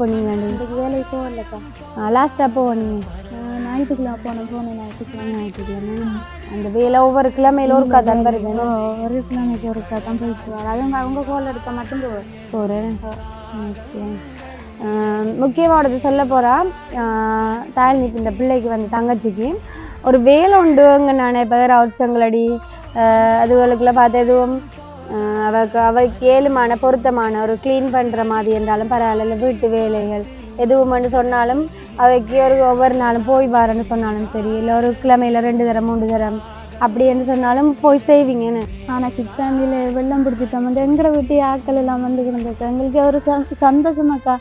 போனீங்க இன்றைக்கு வேலைக்கு போகலக்கா லாஸ்ட்டாக போனீங்க ஞாயிற்றுக்கிழமை போனேன் போனேன் ஞாயிற்றுக்கிழமை. ஞாயிற்றுக்கிழமை. அந்த வேலை ஒவ்வொரு கிழமையில ஒரு கதை வருது. ஒரு கிழமைக்கு ஒருக்கா தான் போயிட்டு வர அதுவும் அவங்க கோல் எடுக்க மட்டும் போகிறேன் முக்கியமானது சொல்ல போகிறா தாழ்நி இந்த பிள்ளைக்கு வந்து தங்கச்சிக்கு. ஒரு வேலை உண்டுங்க நான் இப்போ ரவுச்சங்களடி அதுகளுக்குள்ள பார்த்து எதுவும் அவக்கு அவருக்கு ஏழுமான பொருத்தமான ஒரு க்ளீன் பண்ணுற மாதிரி இருந்தாலும் பரவாயில்ல. வீட்டு வேலைகள் எதுவும்னு சொன்னாலும் அவைக்கு ஒரு ஒவ்வொரு நாளும் போய் வரேன்னு சொன்னாலும் சரி இல்லை ஒரு கிழமையில் ரெண்டு தரம் மூன்று தரம் அப்படி என்று சொன்னாலும் போய் செய்வீங்கன்னு ஆனால் சித்தாண்டியில் வெள்ளம் பிடிச்சிட்டோம். வந்து எங்களை வீட்டு ஆட்கள் எல்லாம் வந்து கிடந்திருக்கா எங்களுக்கு ஒரு சந்தோஷமாக்கா.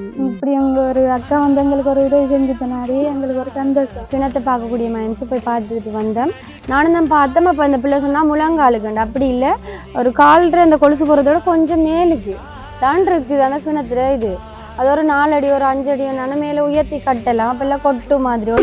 இப்படி எங்க ஒரு அக்கா வந்து எங்களுக்கு ஒரு உதவி செஞ்சு தனாரு எங்களுக்கு ஒரு சந்தோஷம். பிணத்தை பார்க்கக்கூடிய மனசு போய் பார்த்துட்டு வந்தேன் நானும் தான் பார்த்தேன். அப்போ அந்த பிள்ளை சொன்னால் முழங்காலுக்குண்டு அப்படி இல்லை. ஒரு கால்ற அந்த கொலுசு போகிறதோட கொஞ்சம் மேலுக்கு. தான் இருக்குது. அந்த கிணத்துல இது. அது ஒரு நாலு அடி ஒரு அஞ்சு அடி நானும் மேலே உயர்த்தி கட்டலாம். அப்பெல்லாம் கொட்டு மாதிரி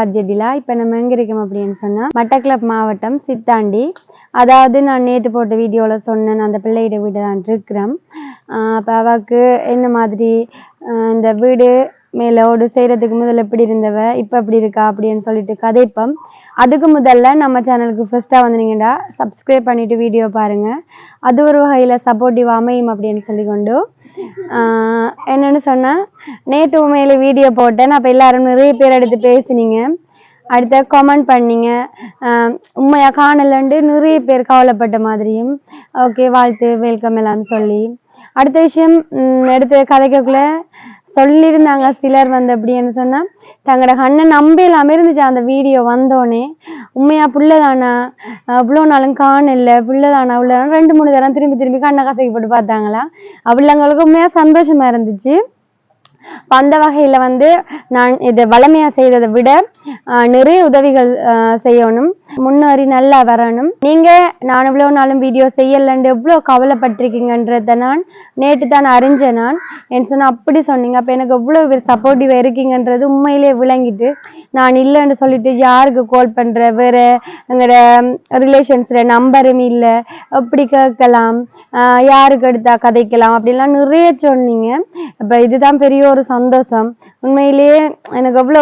ஆர்ஜெடிலா இப்போ நம்ம எங்கே இருக்கோம் அப்படின்னு சொன்னால் மட்டக்களப் மாவட்டம் சித்தாண்டி. அதாவது நான் நேற்று போட்ட வீடியோவில் சொன்னேன் அந்த பிள்ளையிட வீடு தான் இருக்கிறேன். அப்போ அவக்கு என்ன மாதிரி இந்த வீடு மேலே ஓடு செய்கிறதுக்கு முதல்ல எப்படி இருந்தவ இப்போ எப்படி இருக்கா அப்படின்னு சொல்லிட்டு கதைப்போம். அதுக்கு முதல்ல நம்ம சேனலுக்கு ஃபஸ்ட்டாக வந்தீங்கன்னா சப்ஸ்கிரைப் பண்ணிவிட்டு வீடியோ பாருங்கள் அது ஒரு வகையில் சப்போர்ட்டிவ் அமையும் அப்படின்னு சொல்லி கொண்டு என்னென்னு சொன்னால் நேற்று உண்மையில வீடியோ போட்டேன். அப்போ எல்லாரும் நிறைய பேர் எடுத்து பேசுனீங்க. அடுத்த கமெண்ட் பண்ணிங்க. உண்மையாக காணலன்ட்டு நிறைய பேர் கவலைப்பட்ட மாதிரியும். ஓகே வாழ்த்து வெல்கம் எல்லாம் சொல்லி. அடுத்த விஷயம் எடுத்து கதைக்கக்குள்ளே சொல்லியிருந்தாங்க சிலர் வந்து அப்படின்னு சொன்னால் தங்களோட கண்ணை நம்பி இல்லாம இருந்துச்சு அந்த வீடியோ வந்தோடனே உண்மையா புள்ளதானா? அவ்வளோ நாளும் காணல. புள்ளதானா? அவ்வளோ ரெண்டு மூணு தரம் திரும்பி திரும்பி கண்ணை கசக்கி போட்டு பார்த்தாங்களா? அவங்களுக்கு உண்மையா சந்தோஷமா இருந்துச்சு. அந்த வகையில வந்து நான் இதை வளமையா செய்ததை விட நிறைய உதவிகள் செய்யணும். முன்னேறி நல்லா வரணும். நீங்க நான் இவ்வளவு நாளும் வீடியோ செய்யலன்னு எவ்வளவு கவலைப்பட்டிருக்கீங்கன்றத நான் நேற்று தான் அறிஞ்சேன் நான். என்ன சொன்னா அப்படி சொன்னீங்க. அப்ப எனக்கு எவ்வளவு பேர் சப்போர்ட்டிவா இருக்கீங்கன்றது உண்மையிலேயே விளங்கிட்டு நான் இல்லைன்னு சொல்லிட்டு யாருக்கு கால் பண்ற? வேற எங்களோட ரிலேஷன்ஸ்ல நம்பரும் இல்லை. எப்படி கேட்கலாம். யாருக்கு எடுத்தா கதைக்கலாம்? அப்படிலாம் நிறைய சொன்னீங்க. இப்போ இதுதான் பெரிய ஒரு சந்தோஷம். உண்மையிலேயே எனக்கு எவ்வளோ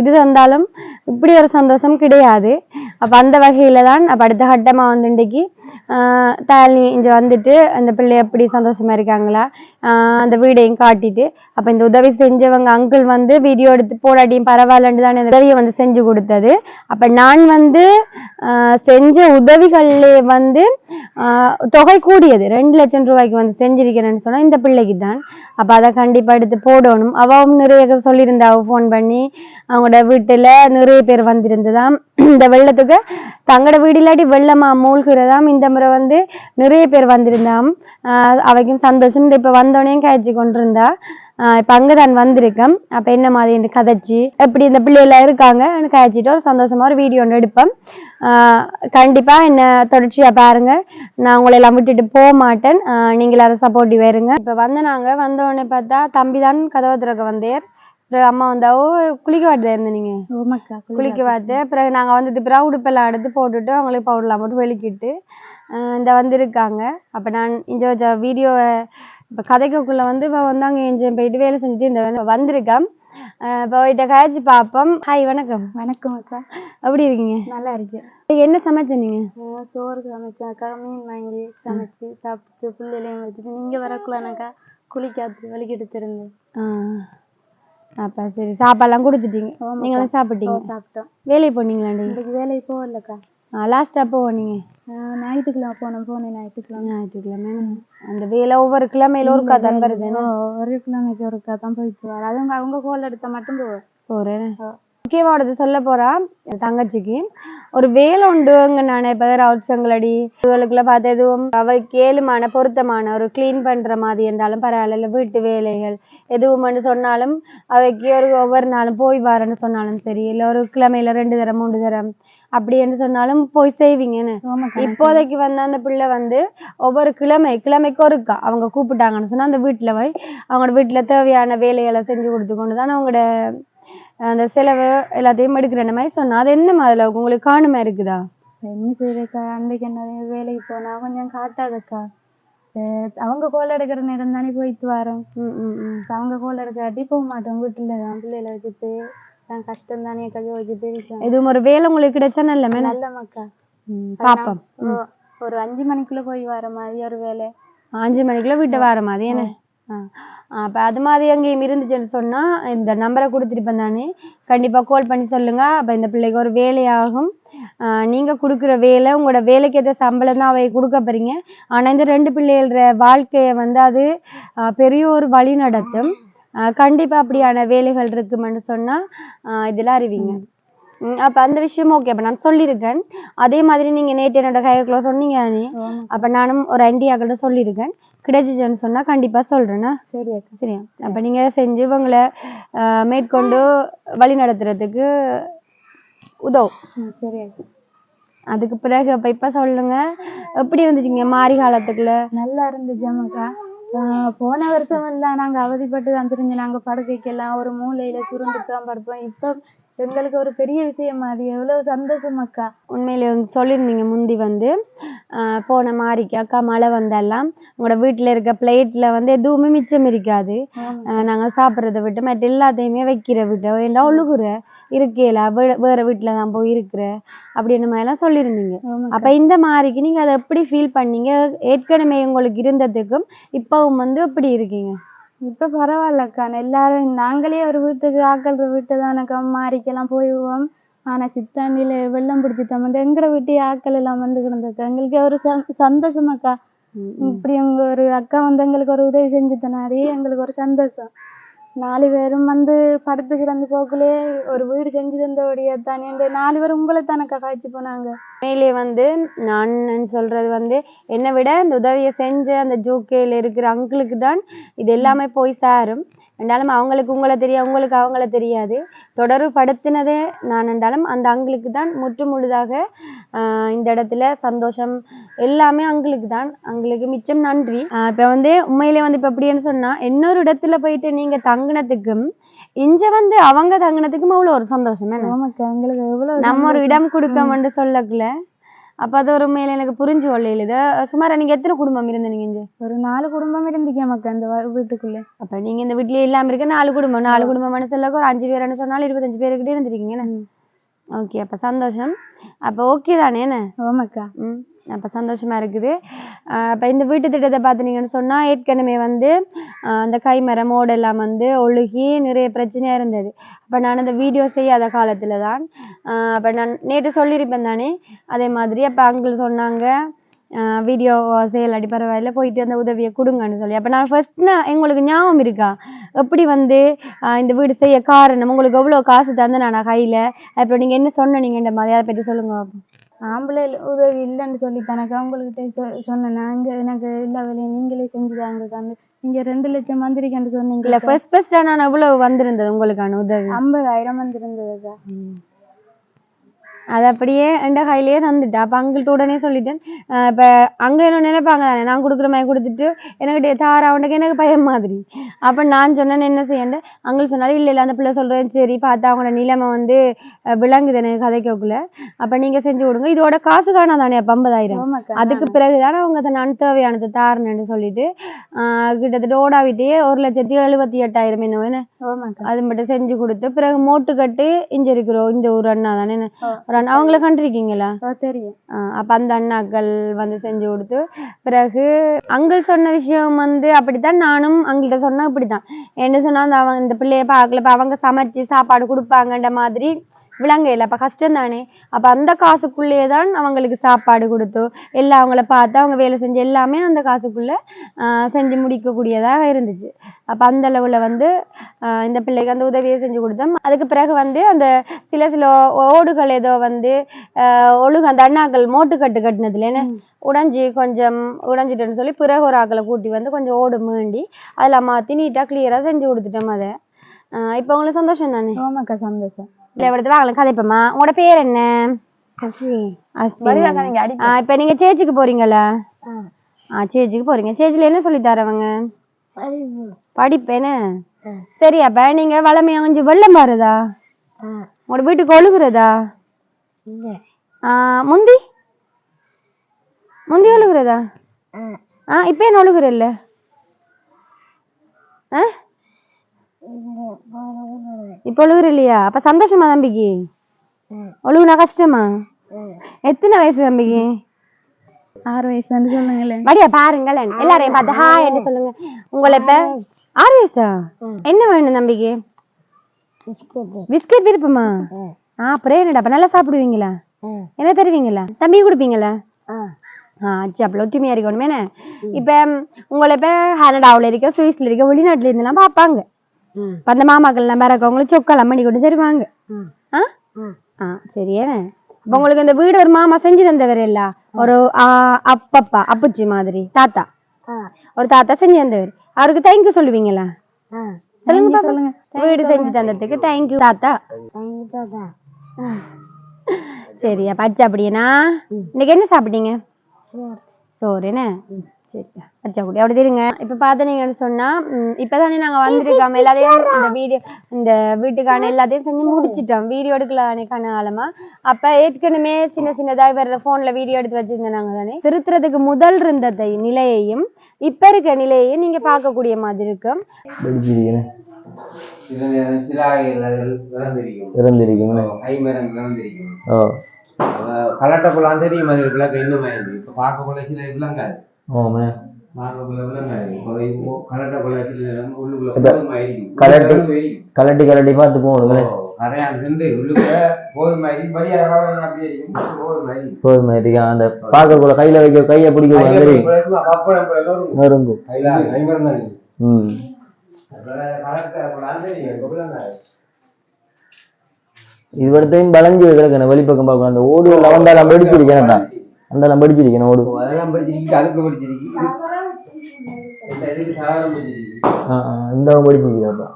இது தந்தாலும் இப்படி ஒரு சந்தோஷம் கிடையாது. அப்போ அந்த வகையில் தான் அப்போ அடுத்த கட்டமாக வந்து இன்றைக்கு தாலி இங்கே வந்துட்டு அந்த பிள்ளை எப்படி சந்தோஷமா இருக்காங்களா? அந்த வீடையும் காட்டிட்டு அப்போ இந்த உதவி செஞ்சவங்க அங்கிள் வந்து வீடியோ எடுத்து போராட்டியும் பரவாயில்லன்னு தான் இந்த உதவியை வந்து செஞ்சு கொடுத்தது. அப்போ நான் வந்து செஞ்ச உதவிகளில் வந்து தொகை கூடியது. ரெண்டு லட்சம் ரூபாய்க்கு வந்து செஞ்சிருக்கிறேன்னு சொன்னால் இந்த பிள்ளைக்கு தான். அப்போ அதை கண்டிப்பாக எடுத்து போடணும். அவவும் நிறைய சொல்லியிருந்தா ஃபோன் பண்ணி அவங்களோட வீட்டில் நிறைய பேர் வந்திருந்ததாம். இந்த வெள்ளத்துக்கு தங்களோட வீடு இல்லாட்டி வெள்ளமாக மூழ்கிறதாம். இந்த முறை வந்து நிறைய பேர் வந்திருந்தாம். அவைக்கும் சந்தோஷம். இந்த இப்போ வந்தோடனே காய்ச்சி கொண்டிருந்தா இப்போ அங்கே தான் வந்திருக்கேன். அப்போ என்ன மாதிரி கதைச்சி எப்படி இந்த பிள்ளைகள்லாம் இருக்காங்க காய்ச்சிட்டு ஒரு சந்தோஷமா ஒரு வீடியோ ஒன்று எடுப்பேன். ஆஹ் கண்டிப்பா என்ன தொடர்ச்சியா பாருங்க. நான் உங்களை எல்லாம் விட்டுட்டு போக மாட்டேன். நீங்கள் அதை சப்போர்ட்டிவ் இருங்க. இப்ப வந்து நாங்க வந்த உடனே பார்த்தா தம்பி தான் கதவை திறக்க வந்தேர் அப்புறம் அம்மா வந்தாவோ குளிக்க வாட்டுல இருந்த நீங்க? ஓமாக்கா குளிக்க பார்த்து பிறகு நாங்க வந்துட்டு பிறகு உடுப்பெல்லாம் எடுத்து போட்டுட்டு அவங்களுக்கு பவுடர்லாம் போட்டு வெளிக்கிட்டு இந்த வந்திருக்காங்க. அப்ப நான் இந்த வீடியோவை இப்போ கதைக்குள்ள வந்து இப்போ வந்து அங்கே போயிட்டு வேலை செஞ்சுட்டு இந்த வந்திருக்கேன் இதை காய்ச்சி பார்ப்போம் ஹாய் வணக்கம். வணக்கம் அக்கா. எப்படி இருக்கீங்க? நல்லா இருக்கு என்ன சமைச்ச நீங்க? நான் சோறு சமைச்சேன் அக்கா. மீன் வாங்கி சமைச்சு சாப்பிட்டு பிள்ளைகளையும் வச்சுட்டு நீங்க வரக்குள்ளானக்கா குளிக்காத்து வலிக்கிட்டு திருந்தேன் ஆ அப்போ சரி. சாப்பாடுலாம் கொடுத்துட்டீங்க. நீங்களும் சாப்பிட்டீங்க? சாப்பிட்டோம். வேலைக்கு போனீங்களாண்டி? இன்னைக்கு வேலைக்கு போகலக்கா. லாஸ்ட் அப்போ போனீங்க நான் ஞாயிற்றுக்கிழமை போனேன் போனேன் ஞாயிற்றுக்கிழமை. ஞாயிற்றுக்கிழமை. அந்த வேலை ஒவ்வொரு கிழமையில ஒரு கதை வருது ஒரு கிழமைக்கு ஒருக்கா தான் போயிட்டு வர அதுவும் அவங்க கோல் எடுத்த மட்டும் போவேன் போறேன் முக்கியமானது சொல்ல போறா தங்கச்சிக்கு. ஒரு வேலை உண்டுங்க நான் இப்ப ரவுச்சங்களடி இவளுக்குள்ள பார்த்து எதுவும் அவளுக்கு ஏழுமான பொருத்தமான ஒரு க்ளீன் பண்ற மாதிரி இருந்தாலும் பரவாயில்ல இல்ல வீட்டு வேலைகள் எதுவும் சொன்னாலும் அவைக்கு ஒரு ஒவ்வொரு நாளும் போய் வரேன்னு சொன்னாலும் சரி இல்ல ஒரு கிழமையில ரெண்டு தரம் மூணு தரம் அப்படி என்று சொன்னாலும் போய் செய்வீங்கன்னு. இப்போதைக்கு வந்து அந்த பிள்ளை வந்து ஒவ்வொரு கிழமை கிழமைக்கு ஒருக்கா அவங்க கூப்பிட்டாங்கன்னு சொன்னா அந்த வீட்டுல போய் அவங்களோட வீட்டுல தேவையான வேலைகளை செஞ்சு கொடுத்து கொண்டு தான் அவங்களோட அந்த செலவு எல்லாத்தையும் எடுக்கிற மாதிரி சொன்னா. அது என்ன அதுல உங்களுக்கு காணுமா இருக்குதா? என்ன செய்யறக்கா அன்னைக்கு என்ன வேலைக்கு போனா கொஞ்சம் காட்டாதக்கா. அவங்க கோல் எடுக்கிற நேரம் தானே போயிட்டு வரோம். அவங்க கோல் எடுக்காட்டி போக மாட்டோம். வீட்டுல தான் பிள்ளைகளை வச்சுட்டு நான் கஷ்டம் தானே வச்சுட்டு இருக்கேன். இதுவும் ஒரு வேலை உங்களுக்கு கிடைச்சா நல்ல நல்ல மக்கா. பாப்போம். ஒரு அஞ்சு மணிக்குள்ள போய் வர மாதிரி ஒரு வேலை. அஞ்சு மணிக்குள்ள வீட்டை வர மாதிரி என்ன. அப்ப அது மாதிரி எங்கேயும் இருந்துச்சுன்னு சொன்னா இந்த நம்பரை கொடுத்துருப்பேன் தானே. கண்டிப்பா கால் பண்ணி சொல்லுங்க. அப்ப இந்த பிள்ளைக்கு ஒரு வேலையாகும். நீங்க கொடுக்குற வேலை உங்களோட வேலைக்கு ஏற்ற சம்பளம் தான் அவை கொடுக்க போறீங்க. ஆனா இந்த ரெண்டு பிள்ளைகள வாழ்க்கைய வந்து அது பெரிய ஒரு வழி நடத்தும். கண்டிப்பா அப்படியான வேலைகள் இருக்குமென்னு சொன்னா ஆ, இதுல அறிவிங்க. அப்ப அந்த விஷயம் ஓகே அப்ப நான் சொல்லியிருக்கேன். அதே மாதிரி நீங்க நேற்று என்னோட கைக்குள்ள சொன்னீங்க தானே அப்ப நானும் ஒரு ஐண்டியாக்கிட்ட சொல்லியிருக்கேன். கிடைச்சிச்சுன்னு சொன்னா கண்டிப்பா சொல்றேன்னா சரி சரியா? அப்ப நீங்க செஞ்சு உங்களை மேற்கொண்டு வழி நடத்துறதுக்கு உதவும். சரி அதுக்கு பிறகு அப்ப இப்ப சொல்லுங்க. எப்படி இருந்துச்சுங்க மாரி காலத்துக்குள்ள? நல்லா இருந்துச்சு அம்மாக்கா போன வருஷம் எல்லாம் நாங்க அவதிப்பட்டு தான் தெரிஞ்சு நாங்க படுக்கைக்கெல்லாம் ஒரு மூலையில சுருண்டுதான் படுப்போம். இப்ப எங்களுக்கு ஒரு பெரிய விஷயம் மாதிரி எவ்வளவு சந்தோஷம் அக்கா. உண்மையிலே வந்து சொல்லியிருந்தீங்க முந்தி வந்து. போன மாரிக்கு அக்கா மழை வந்தெல்லாம் உங்களோட வீட்டுல இருக்க பிளேட்ல வந்து எதுவுமே மிச்சம் இருக்காது. ஆஹ், நாங்க சாப்பிட்றத விட்டு மற்ற எல்லாத்தையுமே வைக்கிற விட்டு ஏண்டா ஒழுகுற இருக்கையில வேற வீட்டுல தான் போய் இருக்கிற அப்படின்னு மாதிரி எல்லாம் சொல்லியிருந்தீங்க. அப்ப இந்த மாதிரிக்கு நீங்க அதை எப்படி ஃபீல் பண்ணீங்க? ஏற்கனவே உங்களுக்கு இருந்ததுக்கும் இப்பவும் வந்து எப்படி இருக்கீங்க? இப்ப பரவாயில்லக்கா. எல்லாரும் நாங்களே ஒரு வீட்டுக்கு ஆக்கல்ற வீட்டு தானக்கா மாறிக்கெல்லாம் போயிடுவோம். ஆனா சித்தாண்டியில வெள்ளம் பிடிச்சி தம்பிட்டு எங்கட வீட்டு ஆக்கள் எல்லாம் வந்து கிடந்தக்கா எங்களுக்கு ஒரு சந்~ சந்தோஷமாக்கா. இப்படி உங்க ஒரு அக்கா வந்து எங்களுக்கு ஒரு உதவி செஞ்சு தனாடி எங்களுக்கு ஒரு சந்தோஷம். நாலு பேரும் வந்து படுத்து கிடந்து போக்குள்ளே ஒரு வீடு செஞ்சு தந்தபடியா தானே நாலு பேர் உங்களை தானக்கா காய்ச்சி போனாங்க? மேலே வந்து நான் சொல்றது வந்து என்னை விட இந்த உதவியை செஞ்ச அந்த ஜூகேல இருக்கிற அங்கிளுக்கு தான் இது எல்லாமே போய் சேரும். என்றாலும் அவங்களுக்கு உங்களை தெரியாது உங்களுக்கு அவங்கள தெரியாது. தொடர்படுத்தினதே நான் என்றாலும் அந்த அங்கிளுக்கு தான் முற்று முழுதாக ஆஹ் இந்த இடத்துல சந்தோஷம் எல்லாமே அங்கிளுக்கு தான். அங்கிளுக்கு மிச்சம் நன்றி. இப்ப வந்து உண்மையிலே வந்து இப்ப எப்படின்னு சொன்னா இன்னொரு இடத்துல போயிட்டு நீங்க தங்குனதுக்கும் இங்க வந்து அவங்க தங்குனதுக்கும் அவ்வளவு ஒரு சந்தோஷம் நம்ம ஒரு இடம் கொடுக்கமென்று சொல்லக்குல அப்ப அது ஒரு மேல எனக்கு புரிஞ்சு கொள்ளையில இது. சுமார் நீங்க எத்தனை குடும்பம் இருந்தீங்க இங்க? ஒரு நாலு குடும்பம் இருந்துக்கேமாக்கா இந்த வ- வீட்டுக்குள்ள. அப்ப நீங்க இந்த வீட்லயே இல்லாம இருக்க நாலு குடும்பம். நாலு குடும்பம் சொல்லக்கு ஒரு அஞ்சு பேர்னு சொன்னாலும் இருபத்தஞ்சு பேருக்கிட்டே இருந்திருக்கீங்க ஓகே அப்ப சந்தோஷம். அப்ப ஓகே தானே என்ன? ஆமாக்கா ம். அப்போ சந்தோஷமாக இருக்குது. இப்போ இந்த வீட்டு திட்டத்தை பார்த்தீங்கன்னு சொன்னால் ஏற்கனவே வந்து அந்த கைமரம் ஓடெல்லாம் வந்து ஒழுகி நிறைய பிரச்சனையாக இருந்தது. அப்போ நான் அந்த வீடியோ செய்யாத காலத்தில் தான் அப்போ நான் நேற்று சொல்லியிருப்பேன் தானே? அதே மாதிரி அப்போ அங்கிள் சொன்னாங்க வீடியோ செய்யலாட்டி பரவாயில்ல போயிட்டு அந்த உதவியை கொடுங்கன்னு சொல்லி. அப்போ நான் ஃபர்ஸ்ட் நான் எங்களுக்கு ஞாபகம் இருக்கா? எப்படி வந்து இந்த வீடு செய்ய காரணம்? உங்களுக்கு எவ்வளோ காசு தந்தேன் நான் கையில்? அப்புறம் நீங்கள் என்ன சொன்னீங்கன்ற மாதிரி? அதை பற்றி சொல்லுங்கள் அப்போ ஆம்பளை உதவி இல்லைன்னு சொல்லி தானக்கா உங்கள்கிட்ட சொ சொன்னேன். நாங்க எனக்கு எல்லா வேலையும் நீங்களே செஞ்சுதாங்க நீங்க ரெண்டு லட்சம் வந்திருக்கேன்னு இல்ல சொன்னீங்க ஃபர்ஸ்ட் ஃபர்ஸ்டா நான் எவ்வளவு வந்திருந்தது உங்களுக்கான உதவி. ஐம்பதாயிரம் வந்திருந்ததுக்கா அது அப்படியே எந்த கையிலேயே தந்துட்டா அப்போ அங்கிள்கிட்ட உடனே சொல்லிட்டேன் இப்ப அங்க என்ன நினைப்பாங்க தானே நான் கொடுக்குற மாதிரி கொடுத்துட்டு எனக்கு தாரா அவனுக்கு எனக்கு பயம் மாதிரி. அப்ப நான் சொன்னேன் என்ன செய்யண்டு அங்கிள் சொன்னாரு இல்ல இல்ல அந்த பிள்ளை சொல்றேன் சரி பார்த்தா அவங்களோட நிலைமை வந்து விளங்குது எனக்கு கதைக்கக்குள்ள. அப்ப நீங்க செஞ்சு கொடுங்க. இதோட காசு காணா தானே அப்ப ஐம்பதாயிரம். அதுக்கு பிறகுதான் அவங்க அதை நான் தேவையானது தாரணுன்னு சொல்லிட்டு கிட்டத்தட்ட ஓடாவிட்டே ஒரு லட்சத்தி எழுபத்தி எட்டாயிரம் என்ன. வேணும் அது மட்டும் செஞ்சு கொடுத்து பிறகு மோட்டு கட்டு இங்க இருக்கிறோம் இந்த ஒரு அண்ணா தானே. ஒரு அண்ணா அவங்கள கண்டிருக்கீங்களா? தெரியும். அப்ப அந்த அண்ணாக்கள் வந்து செஞ்சு கொடுத்து பிறகு அங்கிள் சொன்ன விஷயம் வந்து அப்படித்தான் நானும் அங்கிட்ட சொன்னா இப்படித்தான். என்ன சொன்னா அந்த அவங்க இந்த பிள்ளைய பார்க்கல அவங்க சமைச்சு சாப்பாடு கொடுப்பாங்கன்ற மாதிரி விளங்கையில அப்ப கஷ்டம் தானே? அப்ப அந்த காசுக்குள்ளேயே தான் அவங்களுக்கு சாப்பாடு கொடுத்து எல்லாம் அவங்கள பார்த்து அவங்க வேலை செஞ்சு எல்லாமே அந்த காசுக்குள்ள செஞ்சு முடிக்கக்கூடியதாக இருந்துச்சு. அப்ப அந்த அளவுல வந்து இந்த பிள்ளைக்கு அந்த உதவியை செஞ்சு கொடுத்தோம். அதுக்கு பிறகு வந்து அந்த சில சில ஓடுகள் ஏதோ வந்து ஒழுங்கு அந்த அண்ணாக்கள் மோட்டுக்கட்டு கட்டினதுல என்ன? உடைஞ்சி கொஞ்சம் உடைஞ்சிட்டுன்னு சொல்லி பிறகு ஒரு ஆக்களை கூட்டி வந்து கொஞ்சம் ஓடு மீண்டி அதில் மாற்றி நீட்டாக கிளியராக செஞ்சு கொடுத்துட்டோம் அதை. இப்போ உங்களுக்கு சந்தோஷம் தானே? ஆமாக்கா சந்தோஷம். இல்லை எடுத்து வாங்கலாம் கதைப்போமா உங்களோட பேர் என்ன? வருவாக்கா நீங்க அடி ஆ இப்போ நீங்கள் சேச்சிக்கு போறீங்களா ஆ. சேச்சிக்கு போறீங்க. சேச்சியில் என்ன சொல்லி தரவங்க படிப்பு. என்ன? சரி அப்ப நீங்க வளமையா கொஞ்சம் வெள்ளம் வருதா உங்களோட வீட்டுக்கு ஒழுகுறதா? ஆ, முந்தி? முந்தி ஒழுகுறதா? ஆ. இப்போ என்ன ஒழுகுற இல்ல ஆ? இப்போ ஒழுகுற இல்லையா அப்ப சந்தோஷமா தம்பிக்கு? ஒழுகுனா கஷ்டமா? எத்தனை வயசு தம்பிக்கு? ஆறு வயசுன்னு சொல்லுங்களேன் வடியா பாருங்களேன். எல்லாரையும் பார்த்து ஹாய் என்று சொல்லுங்க. உங்களை இப்ப ஆறு வயசா. என்ன வேணும் தம்பிக்கு? பிஸ்கட். விருப்பமா? ஆ அப்புறம் என்னடா அப்ப நல்லா சாப்பிடுவீங்களா? என்ன தருவீங்களா? தம்பி கொடுப்பீங்களா? ஆ. அச்சு அப்பல ஒற்றுமையா இருக்கணும் என்ன இப்ப உங்களை இப்ப கனடாவுல இருக்க சுவிஸ்ல இருக்க வெளிநாட்டுல இருந்தெல்லாம் பார்ப்பாங்க. அந்த மாமாக்கள் எல்லாம் பிறக்க உங்களுக்கு சொக்கெல்லாம் பண்ணி கொண்டு தருவாங்க. ஆ? ஆ சரி என்ன அப்ப உங்களுக்கு இந்த வீடு ஒரு மாமா செஞ்சு தந்தவர் இல்ல? ஒரு அப்பப்பா அப்புச்சி மாதிரி தாத்தா. ஒரு தாத்தா செஞ்சு தந்தவர். அவருக்கு தேங்க்யூ சொல்லுவீங்களா சொல்லுங்க. சொல்லுங்க. வீடு செஞ்சு தந்ததுக்கு தேங்க்யூ தாத்தா. சரி அப்ப அச்சா அப்படியேனா இன்னைக்கு என்ன சாப்பிட்டீங்க? சோறு. என்ன? சரி அச்சா குடி. அப்படி தெரியுங்க இப்ப பாத்தீங்கன்னு சொன்னா ம், இப்பதானே நாங்க வந்திருக்கோம். எல்லாத்தையும் இந்த வீடியோ இந்த வீட்டுக்கான எல்லாத்தையும் செஞ்சு முடிச்சிட்டோம். வீடியோ எடுக்கலானே காலமா அப்ப ஏற்கனவே சின்ன சின்னதா வர்ற போன்ல வீடியோ எடுத்து வச்சிருந்தோம் நாங்க தானே. திருத்துறதுக்கு முதல் இருந்ததை நிலையையும் இப்ப இருக்க நிலையையும் நீங்க பார்க்கக்கூடிய மாதிரி இருக்கும் கலட்டக்குள்ளான் தெரியும் அது விளக்க இன்னும் இப்போ பார்க்கக்குள்ள சில விளங்காது கலட்டு- கலட்டி பார்த்து இருக்கா அந்த பார்க்கக்குள்ள கையில வைக்க கையை பிடிக்க இருக்கு ம் இது வரைக்கும் வளைஞ்சு கிடக்கணும் வெளிப்பக்கம் பார்க்கணும் அந்த ஓடுகள் வந்தாலும் படிச்சிருக்கேன் தான் அந்தெல்லாம் படிச்சிருக்கேன் இப்போ அதெல்லாம் படிச்சிருக்கு அதுக்கு படிச்சிருக்கு இந்த படிச்சிருக்கேன்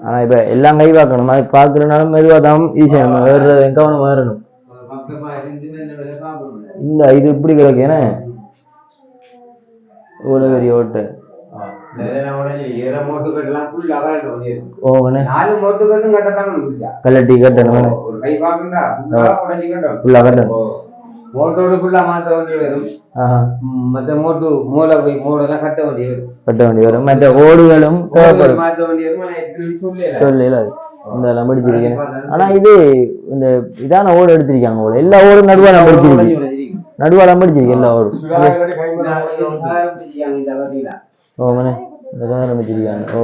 ஆனா இப்ப எல்லாம் கை பார்க்கணும்? அது பார்க்கறனாலும் மெதுவாக தான் ஈஸியாக நம்ம வேறு கவனம் வரணும். இந்த இது இப்படி கிடக்கு ஏன்னா இவ்வளோ பெரிய ஓட்டு இதெல்லாம் உடனே இதெல்லாம் மோட்டுக்கட்டெல்லாம் ஃபுல் அவாய்ட் பண்ணிருக்கு ஓங்கண்ணே நாலு மோட்டுக்கட்டும் கட்டத்தான் முடிச்சா கலட்டி கட்டணும் மோட்டோடு ஃபுல்லா மாற்ற வேண்டி வரும் மற்ற மோட்டு மூளை போய் மூடெல்லாம் கட்ட வேண்டி வரும் கட்ட வேண்டி வரும் மற்ற ஓடுகளும் வேண்டி வரும் சொல்லல படிச்சிருக்கேன் ஆனா இது இந்த இதான ஓடு எடுத்திருக்காங்க எல்லா ஓடும் நடுவாலாம் படிச்சிருக்கு நடுவாலாம் படிச்சிருக்கு எல்லா ஓடும் ஓ மனே ஓ.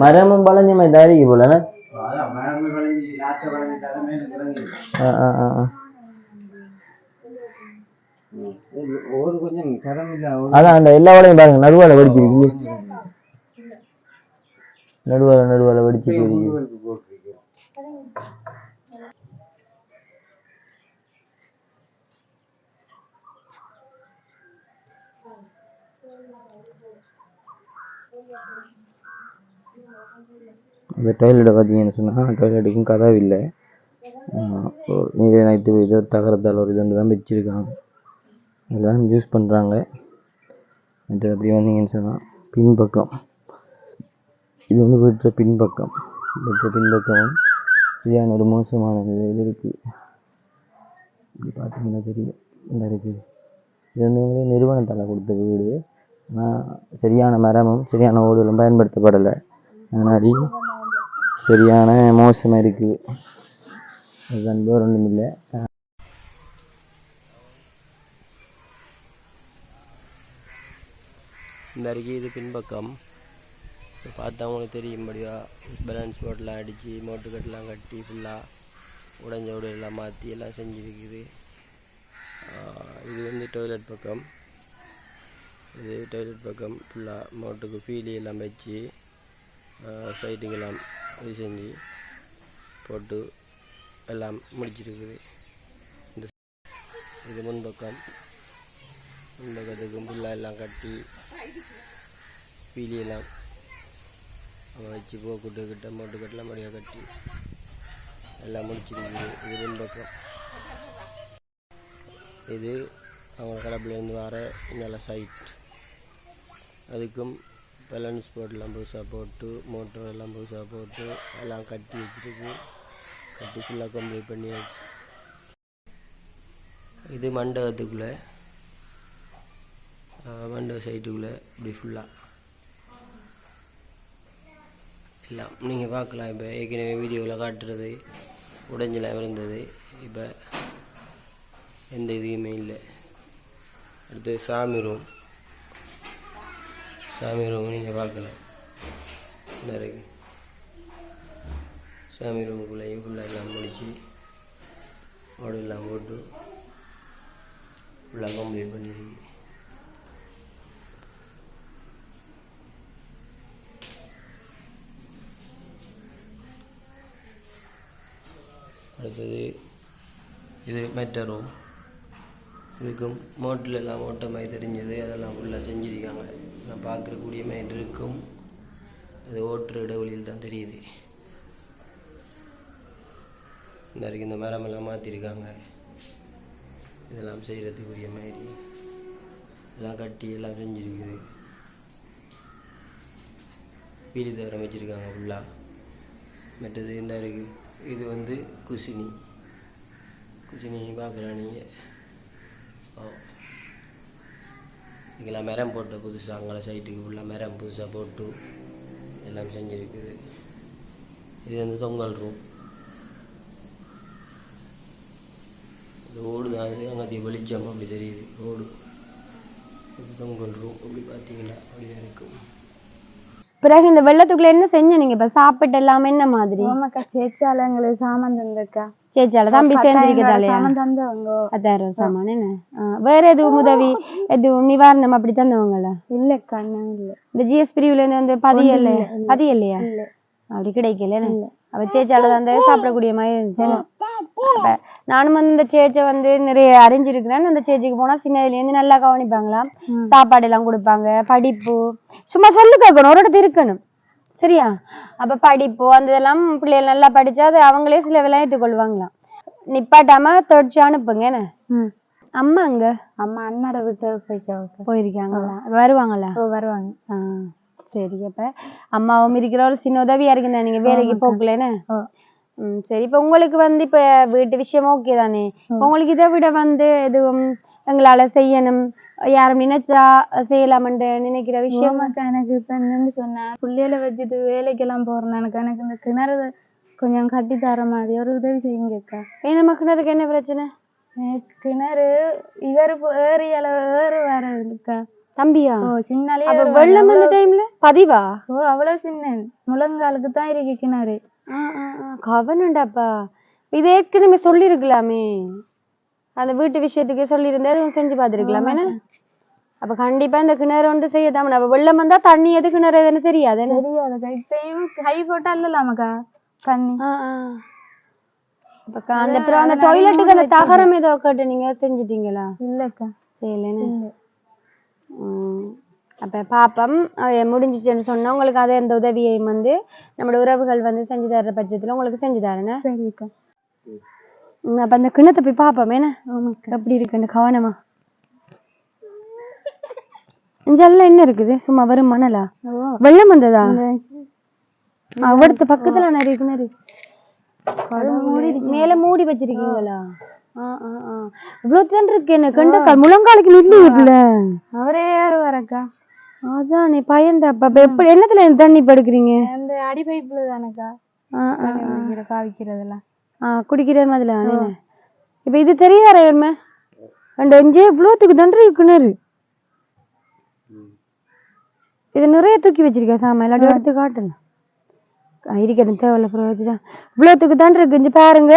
மரமும் பழஞ்ச மாதிரி தான் இருக்கு இல்ல அதான் அந்த எல்லா ஓடையும் பாருங்க நடுவால படிச்சிருக்கு நடுவால நடுவால படிச்சிருக்கு இந்த டாய்லெட்டை பார்த்தீங்கன்னு சொன்னால் டாய்லெட்டுக்கும் கதவு இல்லை. இது நைத்து இது ஒரு தகரத்தால் ஒரு இது ஒன்று தான் வச்சுருக்காங்க. இதெல்லாம் யூஸ் பண்ணுறாங்க மற்ற அப்படி வந்தீங்கன்னு சொன்னால் பின்பக்கம். இது வந்து வீட்டில் பின்பக்கம். வீட்டில் பின்பக்கம் சரியான ஒரு மோசமான இது இது இருக்குது இப்படி பார்த்தீங்கன்னா தெரியும். இந்த இருக்குது இது வந்து உங்களுக்கு நிறுவனத்தால் கொடுத்த வீடு. ஆனால் சரியான மரமும் சரியான ஓடுகளும் பயன்படுத்தப்படலை. அதனாடி சரியான மோசமாக இருக்குது அதுதான் வேறு ஒன்றும் இல்லை. இந்த அருகே இது பின்பக்கம். இப்போ பார்த்தா உங்களுக்கு தெரியும்படியா பேலன்ஸ் போர்ட்லாம் அடித்து மோட்டு கட்டெலாம் கட்டி ஃபுல்லாக உடஞ்ச உடையெல்லாம் மாற்றி எல்லாம் செஞ்சுருக்குது. இது வந்து டாய்லெட் பக்கம். இது டாய்லெட் பக்கம் ஃபுல்லாக மோட்டுக்கு ஃபீலி எல்லாம் வச்சு சைட்டுக்கெல்லாம் இது செஞ்சு போட்டு எல்லாம் முடிச்சிருக்குது. இந்த இது முன்பக்கம் முன்பக்கத்துக்கு ஃபுல்லாக எல்லாம் கட்டி பீலியெல்லாம் வச்சு போக்குட்டு கிட்ட மோட்டு கட்டெல்லாம் மடியாக கட்டி எல்லாம் முடிச்சிருக்குது. இது முன்பக்கம் இது அவங்க கடப்பிலேருந்து வர நல்ல சைட் அதுக்கும் பேலன்ஸ் போர்டெலாம் புதுசாக போட்டு மோட்டர் எல்லாம் புதுசாக போட்டு எல்லாம் கட்டி வச்சிருக்கு. கட்டி ஃபுல்லாக கம்ப்ளீட் பண்ணியாச்சு. இது மண்டபத்துக்குள்ளே. மண்டப சைட்டுக்குள்ளே இப்படி ஃபுல்லாக எல்லாம் நீங்கள் பார்க்கலாம். இப்போ ஏற்கனவே வீடியோவில் காட்டுறது உடைஞ்செல்லாம் இருந்தது இப்போ எந்த இதுவுமே இல்லை. அடுத்து சாமி ரூம் சாமி ரூம் நீங்கள் பார்க்கலாம் இந்த இருக்கு. சாமி ரூமுக்குள்ளேயும் ஃபுல்லாக எல்லாம் முடிச்சு ஓடு எல்லாம் போட்டு ஃபுல்லாக கம்ப்ளீட் பண்ணிருக்கு. அடுத்தது இது மெட்ட ரூம் இதுக்கும் மோட்டில் எல்லாம் ஓட்ட மாதிரி தெரிஞ்சது அதெல்லாம் ஃபுல்லாக செஞ்சுருக்காங்க. நான் பார்க்குறக்கூடிய மாதிரி இருக்கும். அது ஓட்டுற இடைவெளியில் தான் தெரியுது. இந்த வரைக்கும் இந்த மரமெல்லாம் மாற்றிருக்காங்க இதெல்லாம் செய்கிறதுக்குரிய மாதிரி. எல்லாம் கட்டி எல்லாம் செஞ்சுருக்குது. பீலி தவிர வச்சுருக்காங்க ஃபுல்லாக மற்றது இந்த இருக்குது இது வந்து குசினி. குசினி பார்க்கலாம் நீங்கள் ஓ இதெல்லாம் மரம் போட்ட புதுசாக அங்கே சைட்டுக்கு ஃபுல்லாக மரம் புதுசாக போட்டு எல்லாம் செஞ்சுருக்குது. இது வந்து தொங்கல் ரூம் இது ஓடு தான். இது அங்கே வெளிச்சம் அப்படி தெரியுது. ஓடு. இது தொங்கல் ரூம் அப்படி பார்த்தீங்களா அப்படியே இருக்கும். பிறகு இந்த வெள்ளத்துக்குள்ள என்ன செஞ்ச நீங்க? இப்ப சாப்பிட்டு எல்லாமே என்ன மாதிரி? ஆமாக்கா சேச்சால எங்களுக்கு சாமான் தந்திருக்கா சேச்சால தம்பி சேர்ந்திருக்கதாலயா சாமான் தந்தவங்க பத்தாயிரம் ரூபாய் சாமான் என்ன ஆ, வேற எதுவும் உதவி எதுவும் நிவாரணம் அப்படி தந்தவங்களா இல்லக்கா இல்ல இந்த ஜிஎஸ் பிரிவுல இருந்து வந்து. பதியல்லையா இல்ல அப்படி கிடைக்கல அவ சேச்சால தந்து சாப்பிடக்கூடிய மாதிரி இருந்துச்சு அப்ப நானும் வந்து இந்த சேச்சை வந்து நிறைய அறிஞ்சிருக்கிறேன் அந்த சேச்சிக்கு போனா சின்னதுல இருந்து நல்லா கவனிப்பாங்களாம். சாப்பாடு எல்லாம் கொடுப்பாங்க படிப்பு சும்மா சொல்லு கேட்கணும் ஒரு இடத்து இருக்கணும் சரியா? அப்ப படிப்பு அந்த இதெல்லாம் பிள்ளைகள் நல்லா படிச்சா அது அவங்களே சில வேலை ஏற்றுக்கொள்வாங்களாம். நிப்பாட்டாம தொடர்ச்சி அனுப்புங்க என்ன? அம்மா அங்க அம்மா அண்ணாட விட்டு போய்க்கா போயிருக்காங்களா? வருவாங்களா? ஓ வருவாங்க. ஆ சரி அப்ப அம்மாவும் இருக்கிற ஒரு சின்ன உதவியா இருக்குதா நீங்க வேலைக்கு போகலன்னு சரி இப்ப உங்களுக்கு வந்து இப்ப வீட்டு விஷயம் ஓகே தானே? உங்களுக்கு இதை விட வந்து எதுவும் எங்களால செய்யணும்? யாரும் நினைச்சா செய்யலாம்னு நினைக்கிற விஷயம்? எனக்கு இப்ப என்னன்னு சொன்னேன் புள்ளையில வச்சுட்டு வேலைக்கெல்லாம் போறேன் எனக்கு எனக்கு இந்த கிணறு கொஞ்சம் கட்டி தர மாதிரி ஒரு உதவி செய்யுங்கக்கா ஏன் நமக்குனதுக்கு என்ன பிரச்சனை? கிணறு இவரு ஏரியால ஏறு வேற இருக்கா தம்பியா? ஓ சின்னாலே. வெள்ளம் அந்த டைம்ல பதிவா? ஓ அவ்வளவு சின்ன முழங்காலுக்கு தான் இருக்கு கிணறு. கவனம்டாப்பா இது ஏற்கனவே சொல்லியிருக்கலாமே. அந்த வீட்டு விஷயத்துக்கு சொல்லியிருந்தா எதுவும் செஞ்சு பார்த்துருக்கலாமே. என்ன? அப்ப கண்டிப்பா இந்த கிணறு ஒன்று செய்யதான் அப்ப வெள்ளம் வந்தா தண்ணி எது கிணறு எதுன்னு தெரியாது? தெரியாதுக்கா இப்பயும் கை போட்டா இல்லலாமக்கா தண்ணி. ஆ, ஆ. அப்ப க- அந்த அப்புறம் அந்த டாய்லெட்டுக்கு அந்த தகரம் ஏதோ கேட்டு நீங்க செஞ்சிட்டீங்களா? இல்லக்கா செய்யலைன்னு. அப்போ பாப்பம் முடிஞ்சிச்சுன்னு சொன்னா உங்களுக்கு அதை இந்த உதவியையும் வந்து நம்மளோட உறவுகள் வந்து செஞ்சு தர்ற பட்சத்தில் உங்களுக்கு செஞ்சு தரேன் சரிக்கா அப்போ அந்த கிண்ணத்தை போய் பார்ப்போம். என்ன? எப்படி இருக்குன்னு கவனமா? இஞ்செல்லாம் என்ன இருக்குது? சும்மா வெறும் மணலா? வெள்ளம் வந்ததா? அவடுத்த பக்கத்துல நிறைய கிணறு மேல மூடி வச்சிருக்கீங்களா? இவ்வளவு தான் இருக்கு என்ன? கண்டக்கால் முழங்காலுக்கு நில்லு இப்பல அவரே யாரு வரக்கா? அதானே பயந்தா. அப்ப எப்படி என்னத்துல தண்ணி படுக்கிறீங்க? அந்த அடி பைப்புல தானக்கா காவிக்கிறதெல்லாம். குடிக்கிற மாதிரில இப்ப இது தெரியாத அந்த அஞ்சே இவ்வளோத்துக்கு இருக்கு கிணறு. இது நிறைய தூக்கி வச்சிருக்கேன் சாமி இல்லாட்டி எடுத்து காட்டலாம் இருக்கணும் தேவையில்ல வச்சுதான் இவ்வளோத்துக்கு தான் இருக்கு பாருங்க.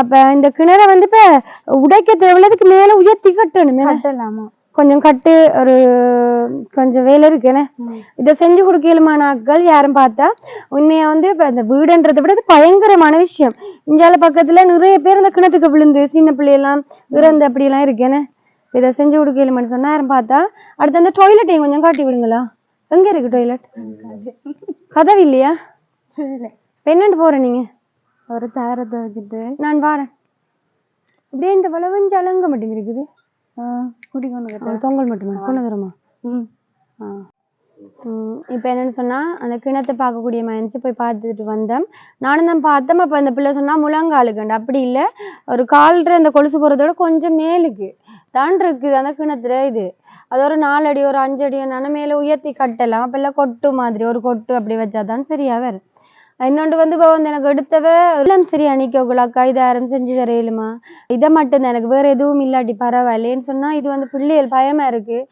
அப்ப இந்த கிணறை வந்து இப்ப உடைக்க தேவையில்லதுக்கு மேல உயர்த்தி கட்டணும். கட்டலாமா கொஞ்சம் கட்டு ஒரு கொஞ்சம் வேலை இருக்கு என்ன? இதை செஞ்சு கொடுக்கலுமான ஆட்கள் யாரும் பார்த்தா உண்மையா வந்து இப்ப இந்த வீடுன்றதை விட பயங்கரமான விஷயம். இஞ்சால பக்கத்துல நிறைய பேர் இந்த கிணத்துக்கு விழுந்து சின்ன பிள்ளையெல்லாம் இறந்து அப்படியெல்லாம் இருக்கு என்ன? இதை செஞ்சு கொடுக்கலுமான்னு சொன்னா யாரும் பார்த்தா அடுத்து அந்த டாய்லெட்டையும் கொஞ்சம் காட்டி விடுங்களா? எங்க இருக்கு டாய்லெட் கதவு இல்லையா? என்னண்டு போற நீங்க. ஒரு தாரத்தை வச்சுட்டு. நான் வாரேன். அப்படியே இந்த வளவஞ்சு அலங்க மட்டும் இருக்குது. குடி கொண்டு கட்ட ஒரு தொங்கல் மட்டுமா கொண்டு வருமா ம். ஆ. இப்ப என்னன்னு சொன்னா அந்த கிணத்தை பார்க்கக்கூடிய மனுச்சு போய் பார்த்துட்டு வந்தேன் நானும் தான் பார்த்தேன் அப்ப அந்த பிள்ளை சொன்னா முழங்காலுக்குண்டு. அப்படி இல்ல. ஒரு கால்ற அந்த கொலுசு போறதோட கொஞ்சம் மேலுக்கு. தான் இருக்குது அந்த கிணத்துல இது. அது ஒரு நாலு அடி ஒரு அஞ்சு அடி நானும் மேல உயர்த்தி கட்டலாம். அப்ப எல்லாம் கொட்டு மாதிரி. ஒரு கொட்டு அப்படி வச்சாதான் சரியா வரும். இன்னொன்று வந்து இப்போ வந்து எனக்கு எடுத்தவ எல்லாம் சரியா நிற்கக்குள்ளாக்கா இதை யாரும் செஞ்சு தரையிலுமா இதை மட்டும்தான் எனக்கு வேறு எதுவும் இல்லாட்டி பரவாயில்லைன்னு சொன்னால் இது வந்து பிள்ளைகள் பயமாக இருக்குது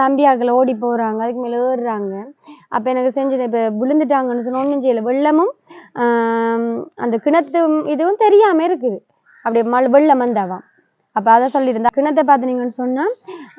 தம்பியாக்களை ஓடி போகிறாங்க அதுக்கு மேலே ஏறுறாங்க. அப்போ எனக்கு செஞ்சது இப்போ விழுந்துட்டாங்கன்னு சொன்ன ஒன்றும் செய்யல. வெள்ளமும் அந்த கிணத்து இதுவும் தெரியாமல் இருக்குது. அப்படியே மழை வெள்ளம் வந்தாவாம். அப்போ அதை சொல்லியிருந்தா கிணத்தை பார்த்துனீங்கன்னு சொன்னால்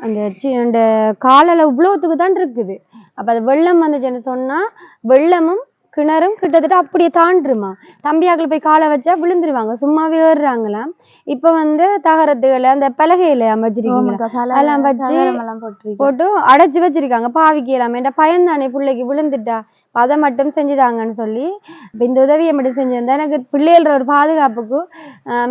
அந்த சி- அந்த காலில் இவ்வளோத்துக்கு தான் இருக்குது. அப்போ அது வெள்ளம் வந்துச்சுன்னு சொன்னால் வெள்ளமும் கிணறும் கிட்டத்தட்ட அப்படியே தாண்டுருமா? தம்பியாக்கள் போய் காலை வச்சா விழுந்துருவாங்க. சும்மாவே ஏறுறாங்களாம். இப்ப வந்து தகரத்துகளை அந்த பலகையில அமைச்சிருக்கீங்களா அதெல்லாம் வச்சு எல்லாம் போட்டிருக்கோம். போட்டு அடைச்சு வச்சிருக்காங்க. பாவிக்கு எல்லாமே பயந்தானே பிள்ளைக்கு விழுந்துட்டா. அதை மட்டும் செஞ்சுதாங்கன்னு சொல்லி இப்ப இந்த உதவியை மட்டும் செஞ்சிருந்தா எனக்கு பிள்ளைகள ஒரு பாதுகாப்புக்கு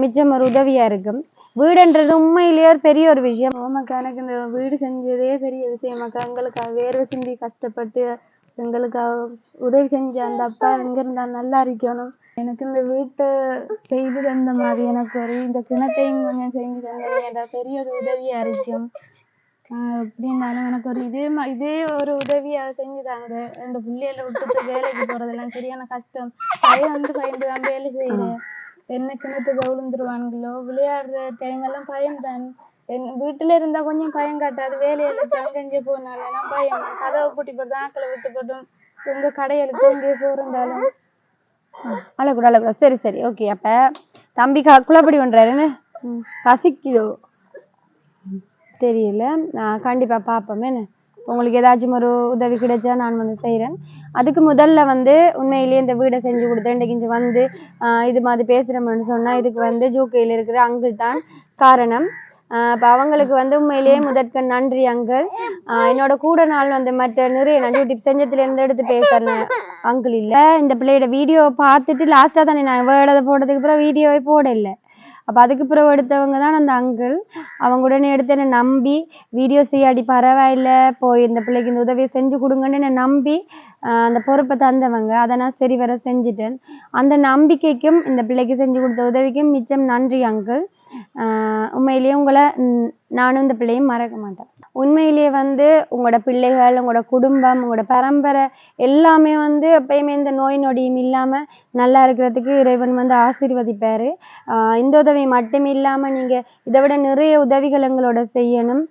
மிச்சம் ஒரு உதவியா இருக்கும். வீடுன்றது உண்மையிலேயே ஒரு பெரிய ஒரு விஷயம். ஆமாக்கா எனக்கு இந்த வீடு செஞ்சதே பெரிய விஷயமாக்கா. எங்களுக்கு வேர்வை சிந்தி கஷ்டப்பட்டு எங்களுக்கு உதவி செஞ்ச அந்த அப்பா எங்க இருந்தா நல்லா இருக்கணும். எனக்கு இந்த வீட்டை செய்து தந்த மாதிரி எனக்கு ஒரு இந்த கிணத்தையும் கொஞ்சம் செஞ்சு தந்தது பெரிய ஒரு உதவியா இருக்கும். ஆஹ் எப்படின்னாலும் எனக்கு ஒரு இதே மா இதே ஒரு உதவியா செஞ்சு தாங்க. ரெண்டு பிள்ளைகளை விட்டுட்டு வேலைக்கு போறதெல்லாம் சரியான கஷ்டம். பையன் வந்து பயந்து தான் வேலை செய்யறேன் என்ன கிணத்துக்கு விழுந்துருவானுங்களோ விளையாடுற டைம் எல்லாம் பயம்தான் என் வீட்டுல இருந்தா கொஞ்சம் பயம் காட்டாது. வேலையில செஞ்சு போனாலும் பயம். கதவை பூட்டி போட்டு ஆக்களை விட்டு போட்டும். உங்க கடைகளுக்கு எங்கே போயிருந்தாலும் அழக்கூட அழக்கூட சரி சரி. ஓகே. அப்ப தம்பி க குழப்படி பண்றாருன்னு பசிக்குதோ? தெரியல. நான் கண்டிப்பா பார்ப்போம். என்ன? உங்களுக்கு ஏதாச்சும் ஒரு உதவி கிடைச்சா நான் வந்து செய்கிறேன் அதுக்கு முதல்ல வந்து உண்மையிலேயே இந்த வீடை செஞ்சு கொடுத்தேன் இன்றைக்கு வந்து இது மாதிரி பேசுறோம்னு சொன்னா இதுக்கு வந்து ஜூக்கையில் இருக்கிற அங்கிள் தான் காரணம். அப்ப அவங்களுக்கு வந்து உண்மையிலேயே முதற்கண் நன்றி அங்கிள். என்னோட கூட நாள் வந்து மற்ற நிறைய நான் யூடியூப் செஞ்சதுல இருந்து எடுத்து பேசுறேன் அங்கிள் இல்ல. இந்த பிள்ளையோட வீடியோ பார்த்துட்டு லாஸ்டா தானே நான் வேடதை போட்டதுக்கு அப்புறம் வீடியோவே போடல. அப்ப அதுக்கு பிறகு எடுத்தவங்க தான் அந்த அங்கிள். அவங்க உடனே எடுத்து என்னை நம்பி வீடியோ செய்யாடி பரவாயில்ல. போய் இந்த பிள்ளைக்கு இந்த உதவியை செஞ்சு கொடுங்கன்னு என்னை நம்பி அந்த பொறுப்பை தந்தவங்க. அதை நான் சரி வர செஞ்சுட்டேன். அந்த நம்பிக்கைக்கும் இந்த பிள்ளைக்கு செஞ்சு கொடுத்த உதவிக்கும் மிச்சம் நன்றி அங்கிள். உண்மையிலேயே உங்களை நானும் இந்த பிள்ளையும் மறக்க மாட்டேன். உண்மையிலேயே வந்து உங்களோட பிள்ளைகள் உங்களோட குடும்பம் உங்களோட பரம்பரை எல்லாமே வந்து எப்பயுமே இந்த நோய் நொடியும் இல்லாம நல்லா இருக்கிறதுக்கு இறைவன் வந்து ஆசீர்வதிப்பாரு. ஆஹ் இந்த உதவி மட்டும் இல்லாம நீங்க இதை விட நிறைய உதவிகள் எங்களோட செய்யணும்.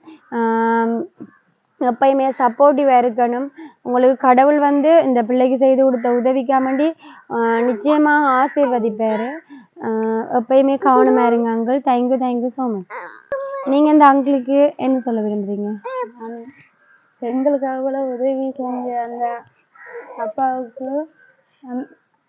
எப்பயுமே சப்போர்ட்டிவாக இருக்கணும். உங்களுக்கு கடவுள் வந்து இந்த பிள்ளைக்கு செய்து கொடுத்த உதவிக்காமண்டி வேண்டி நிச்சயமாக ஆசீர்வதிப்பார். எப்பயுமே கவனமா இருங்க uncle thank you thank you so much நீங்க இந்த அங்கிளுக்கு என்ன சொல்ல விரும்புறீங்க? எங்களுக்காக கூட உதவி செஞ்ச அந்த அப்பாவுக்கு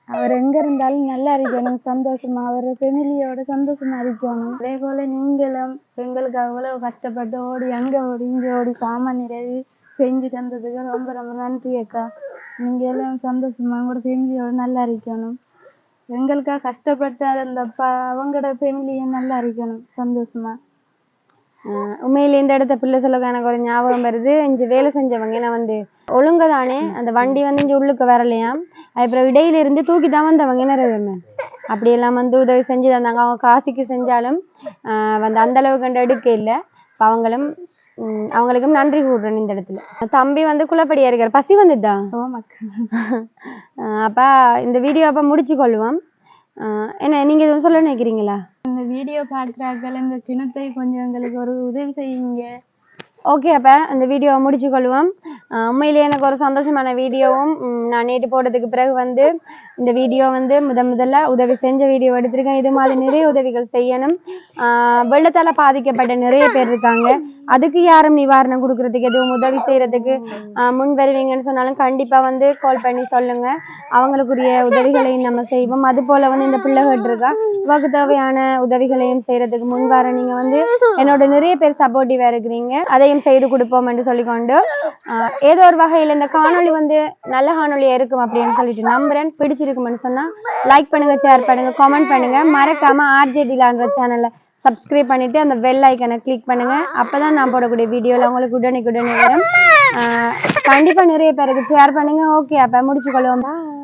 அவர் எங்க இருந்தாலும் நல்லா இருக்கணும் சந்தோஷமா அவர் ஃபெமிலியோட சந்தோஷமா இருக்கணும். அதே போல நீங்களும் எங்களுக்காக இவ்வளவு கஷ்டப்பட்டு ஓடி அங்க ஓடி இங்க ஓடி சாமான் நிறைவி செஞ்சு தந்ததுக்கு ரொம்ப ரொம்ப நன்றி அக்கா. நீங்க எல்லாம் சந்தோஷமா உங்களோட ஃபேமிலியோட நல்லா இருக்கணும். எங்களுக்காக கஷ்டப்பட்ட அந்த ப அவங்களோட ஃபேமிலியும் நல்லா இருக்கணும் சந்தோஷமா. ஆஹ் உண்மையிலே இந்த இடத்த பிள்ளை சொல்ல எனக்கு ஒரு ஞாபகம் வருது. இங்க வேலை செஞ்சவங்க ஏன்னா வந்து ஒழுங்க தானே அந்த வண்டி வந்து இங்க உள்ளுக்கு வரலையாம் அப்புறம் இடையில இருந்து தூக்கி தான் வந்தவங்க நிறைய அப்படி அப்படியெல்லாம் வந்து உதவி செஞ்சு தந்தாங்க. அவங்க காசுக்கு செஞ்சாலும் வந்து அந்த அளவுக்கு எடுக்க இல்லை. அவங்களும் அவங்களுக்கும் நன்றி கூடுறேன் இந்த இடத்துல. தம்பி வந்து குளப்படியா இருக்காரு. பசி ஆஹ் அப்ப இந்த வீடியோ அப்ப முடிச்சு கொள்வோம். என்ன நீங்க எதுவும் சொல்ல நினைக்கிறீங்களா? இந்த வீடியோ பார்க்குறாக்கள் இந்த கிணத்தை கொஞ்சம் எங்களுக்கு ஒரு உதவி செய்யுங்க. ஓகே அப்போ இந்த வீடியோவை முடிச்சு கொள்வோம். உண்மையிலேயே எனக்கு ஒரு சந்தோஷமான வீடியோவும் நான் நேற்று போட்டதுக்கு பிறகு வந்து இந்த வீடியோ வந்து முத முதல்ல உதவி செஞ்ச வீடியோ எடுத்திருக்கேன். இது மாதிரி நிறைய உதவிகள் செய்யணும். வெள்ளத்தால் பாதிக்கப்பட்ட நிறைய பேர் இருக்காங்க. அதுக்கு யாரும் நிவாரணம் கொடுக்கறதுக்கு எதுவும் உதவி செய்யறதுக்கு ஆஹ் முன் வருவீங்கன்னு சொன்னாலும் கண்டிப்பா வந்து கால் பண்ணி சொல்லுங்க. அவங்களுக்குரிய உதவிகளையும் நம்ம செய்வோம். அது போல வந்து இந்த பிள்ளைகள் இருக்கா இவக்கு தேவையான உதவிகளையும் செய்யறதுக்கு முன் வர நீங்க வந்து என்னோட நிறைய பேர் சப்போர்ட்டிவா இருக்கிறீங்க. அதையும் செய்து கொடுப்போம் என்று சொல்லிக்கொண்டு ஆஹ் ஏதோ ஒரு வகையில இந்த காணொளி வந்து நல்ல காணொளியா இருக்கும் அப்படின்னு சொல்லிட்டு நம்புறேன். பிடிச்சிருக்கும்னு சொன்னா லைக் பண்ணுங்க ஷேர் பண்ணுங்க கமெண்ட் பண்ணுங்க. மறக்காம ஆர்ஜே டிலான்ற சேனலை சப்ஸ்கிரைப் பண்ணிட்டு அந்த பெல் ஐக்கனை கிளிக் பண்ணுங்க. அப்பதான் நான் போடக்கூடிய வீடியோல உங்களுக்கு உடனே உடனே வரும். ஆஹ் கண்டிப்பா நிறைய பேருக்கு ஷேர் பண்ணுங்க. ஓகே அப்ப முடிச்சுக்கொள்வோம்.